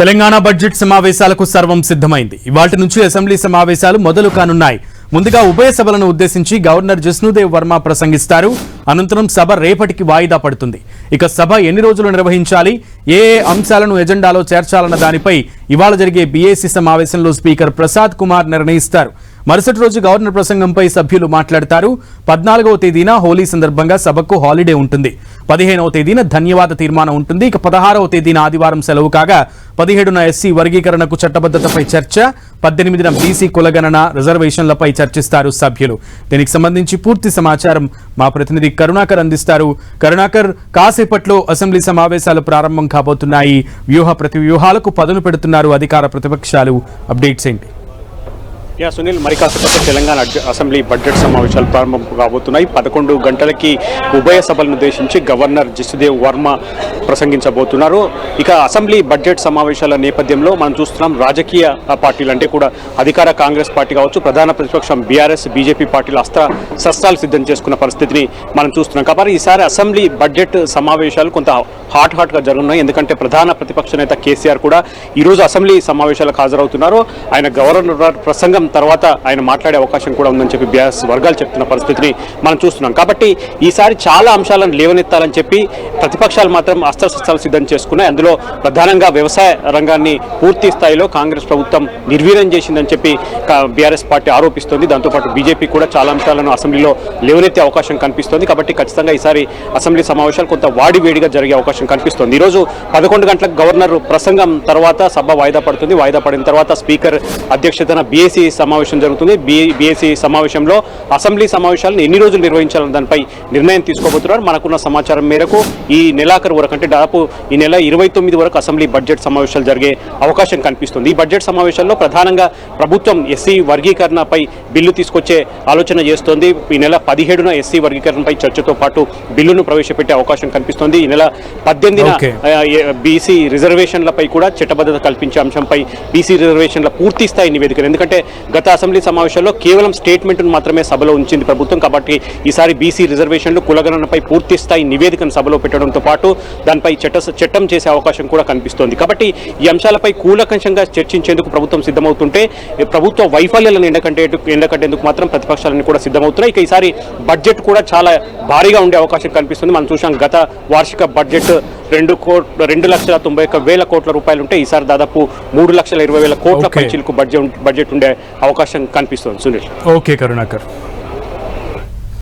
Telangana budget సమావేశాలకు సర్వం సిద్ధమైంది. ఇవాటి నుంచి అసెంబ్లీ సమావేశాలు మొదలు కానున్నాయి. ముందుగా ఉభయ సభలను ఉద్దేశించి గవర్నర్ జిష్ణుదేవ్ వర్మ ప్రసంగిస్తారు. అనంతరం సభ రేపటికి వాయిదా పడుతుంది. ఇక సభ ఎన్ని రోజులు నిర్వహించాలి? ఏ అంశాలను ఎజెండాలో చేర్చాలన్న దానిపై ఇవాళ జరిగే బీఏసీ సమావేశంలో స్పీకర్ ప్రసాద్ కుమార్ నిర్ణయిస్తారు. మరుసటి రోజు గవర్నర్ ప్రసంగంపై సభ్యులు మాట్లాడతారు. పద్నాలుగవ తేదీన హోలీ సందర్భంగా సభకు హాలిడే ఉంటుంది. పదిహేనవ తేదీన ధన్యవాద తీర్మానం ఉంటుంది. ఇక పదహారవ తేదీన ఆదివారం సెలవు కాగా పదిహేడున ఎస్సీ వర్గీకరణకు చట్టబద్ధతపై చర్చ పద్దెనిమిదిన బీసీ కులగణన రిజర్వేషన్లపై చర్చిస్తారు సభ్యులు. దీనికి సంబంధించి పూర్తి సమాచారం మా ప్రతినిధి కరుణాకర్ అందిస్తారు. కరుణాకర్ కాసేపట్లో అసెంబ్లీ సమావేశాలు ప్రారంభం కాబోతున్నాయి? వ్యూహ ప్రతి వ్యూహాలకు పదును పెడుతున్నారు అధికార ప్రతిపక్షాలు. అప్డేట్స్ ఏంటి? యా సునీల్ మరి కాసేపట్లో తెలంగాణ అసెంబ్లీ బడ్జెట్ సమావేశాలు ప్రారంభం కాబోతున్నాయి. పదకొండు గంటలకి ఉభయ సభలను ఉద్దేశించి గవర్నర్ జిష్ణుదేవ్ వర్మ ప్రసంగించబోతున్నారు. ఇక అసెంబ్లీ బడ్జెట్ సమావేశాల నేపథ్యంలో మనం చూస్తున్నాం రాజకీయ పార్టీలు అంటే కూడా అధికార కాంగ్రెస్ పార్టీ కావచ్చు ప్రధాన ప్రతిపక్షం బీఆర్ఎస్ బీజేపీ పార్టీలు అస్త్ర శస్త్రాలు సిద్ధం చేసుకున్న పరిస్థితిని మనం చూస్తున్నాం. కాబట్టి ఈసారి అసెంబ్లీ బడ్జెట్ సమావేశాలు కొంత హాట్ హాట్గా జరుగుతున్నాయి ఎందుకంటే ప్రధాన ప్రతిపక్ష నేత కేసీఆర్ కూడా ఈరోజు అసెంబ్లీ సమావేశాలకు హాజరవుతున్నారు. ఆయన గవర్నర్ ప్రసంగం తర్వాత ఆయన మాట్లాడే అవకాశం కూడా ఉందని చెప్పి బీఆర్ఎస్ వర్గాలు చెప్తున్న పరిస్థితిని మనం చూస్తున్నాం. కాబట్టి ఈసారి చాలా అంశాలను లేవనెత్తాలని చెప్పి ప్రతిపక్షాలు మాత్రం అస్త్రశస్త్రాలు సిద్ధం చేసుకున్నాయి. అందులో ప్రధానంగా వ్యవసాయ రంగాన్ని పూర్తి స్థాయిలో కాంగ్రెస్ ప్రభుత్వం నిర్వీర్యం చేసిందని చెప్పి బీఆర్ఎస్ పార్టీ ఆరోపిస్తోంది. దాంతోపాటు బీజేపీ కూడా చాలా అంశాలను అసెంబ్లీలో లేవనెత్తే అవకాశం కనిపిస్తోంది. కాబట్టి ఖచ్చితంగా ఈసారి అసెంబ్లీ సమావేశాలు కొంత వాడివేడిగా జరిగే అవకాశం కనిపిస్తోంది. ఈరోజు పదకొండు గంటలకు గవర్నర్ ప్రసంగం తర్వాత సభ వాయిదా పడుతుంది. వాయిదా పడిన తర్వాత స్పీకర్ అధ్యక్షతన బీఏసీ సమావేశం జరుగుతుంది. బీఏసీ సమావేశంలో అసెంబ్లీ సమావేశాలను ఎన్ని రోజులు నిర్వహించాలని దానిపై నిర్ణయం తీసుకోబోతున్నారు. మనకున్న సమాచారం మేరకు ఈ నెలాఖరు వరకు అంటే దాదాపు ఈ నెల ఇరవై తొమ్మిది వరకు అసెంబ్లీ బడ్జెట్ సమావేశాలు జరిగే అవకాశం కనిపిస్తుంది. ఈ బడ్జెట్ సమావేశాల్లో ప్రధానంగా ప్రభుత్వం ఎస్సీ వర్గీకరణపై బిల్లు తీసుకొచ్చే ఆలోచన చేస్తోంది. ఈ నెల పదిహేడున ఎస్సీ వర్గీకరణపై చర్చతో పాటు బిల్లును ప్రవేశపెట్టే అవకాశం కనిపిస్తోంది. ఈ నెల పద్దెనిమిదిన. బీసీ రిజర్వేషన్లపై కూడా చట్టబద్ధత కల్పించే అంశంపై బీసీ రిజర్వేషన్ల పూర్తి స్థాయి నివేదికలు. ఎందుకంటే గత అసెంబ్లీ సమావేశంలో కేవలం స్టేట్మెంట్ను మాత్రమే సభలో ఉంచింది ప్రభుత్వం కాబట్టి ఈసారి బీసీ రిజర్వేషన్లు కులగణనపై పూర్తి స్థాయి నివేదికను సభలో పెట్టడంతో పాటు దానిపై చట్ట చట్టం చేసే అవకాశం కూడా కనిపిస్తోంది. కాబట్టి ఈ అంశాలపై కూలకంశంగా చర్చించేందుకు ప్రభుత్వం సిద్ధమవుతుంటే ప్రభుత్వ వైఫల్యాలను ఎండకంటే ఎండకట్టేందుకు మాత్రం ప్రతిపక్షాలన్నీ కూడా సిద్ధమవుతున్నాయి. ఇక ఈసారి బడ్జెట్ కూడా చాలా భారీగా ఉండే అవకాశం కనిపిస్తుంది. మనం చూసాం గత వార్షిక బడ్జెట్ రెండు కోట్ రెండు లక్షల తొంభై ఒక్క వేల కోట్ల రూపాయలు ఉంటే ఈసారి దాదాపు మూడు లక్షల ఇరవై వేల కోట్ల. పైచీలకు బడ్జెట్ బడ్జెట్ ఉండే అవకాశం కనిపిస్తుంది. సునీల్. ఓకే కరుణాకర్.